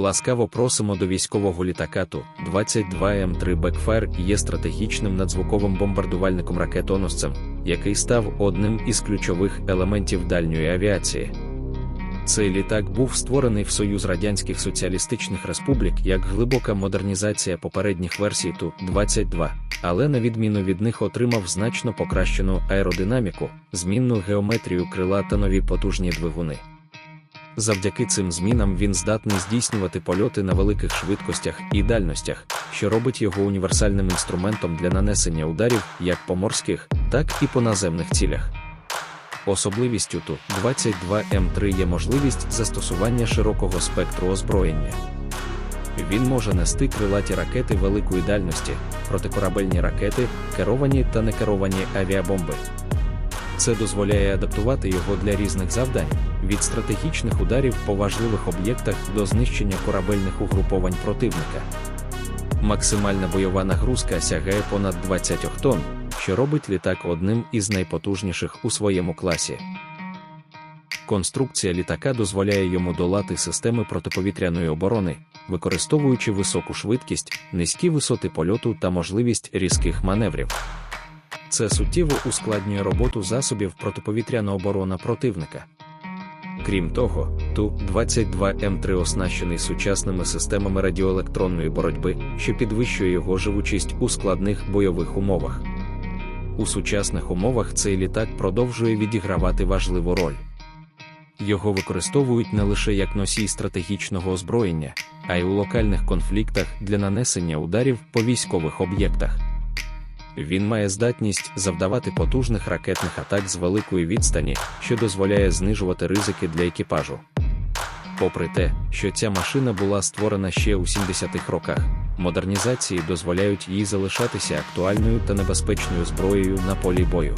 Ласкаво просимо до військового літака Ту-22М3 Backfire є стратегічним надзвуковим бомбардувальником ракетоносцем, який став одним із ключових елементів дальньої авіації. Цей літак був створений в Союз Радянських Соціалістичних Республік як глибока модернізація попередніх версій Ту-22, але на відміну від них отримав значно покращену аеродинаміку, змінну геометрію крила та нові потужні двигуни. Завдяки цим змінам він здатний здійснювати польоти на великих швидкостях і дальностях, що робить його універсальним інструментом для нанесення ударів як по морських, так і по наземних цілях. Особливістю Ту-22М3 є можливість застосування широкого спектру озброєння. Він може нести крилаті ракети великої дальності, протикорабельні ракети, керовані та некеровані авіабомби. Це дозволяє адаптувати його для різних завдань від стратегічних ударів по важливих об'єктах до знищення корабельних угруповань противника. Максимальна бойова нагрузка сягає понад 20 тонн, що робить літак одним із найпотужніших у своєму класі. Конструкція літака дозволяє йому долати системи протиповітряної оборони, використовуючи високу швидкість, низькі висоти польоту та можливість різких маневрів. Це суттєво ускладнює роботу засобів протиповітряної оборони противника. Крім того, Ту-22М3 оснащений сучасними системами радіоелектронної боротьби, що підвищує його живучість у складних бойових умовах. У сучасних умовах цей літак продовжує відігравати важливу роль. Його використовують не лише як носій стратегічного озброєння, а й у локальних конфліктах для нанесення ударів по військових об'єктах. Він має здатність завдавати потужних ракетних атак з великої відстані, що дозволяє знижувати ризики для екіпажу. Попри те, що ця машина була створена ще у 70-х роках, модернізації дозволяють їй залишатися актуальною та небезпечною зброєю на полі бою.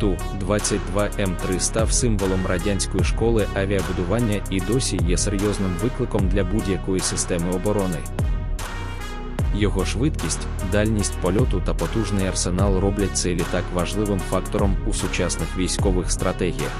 Ту-22М3 став символом радянської школи авіабудування і досі є серйозним викликом для будь-якої системи оборони. Його швидкість, дальність польоту та потужний арсенал роблять цей літак важливим фактором у сучасних військових стратегіях.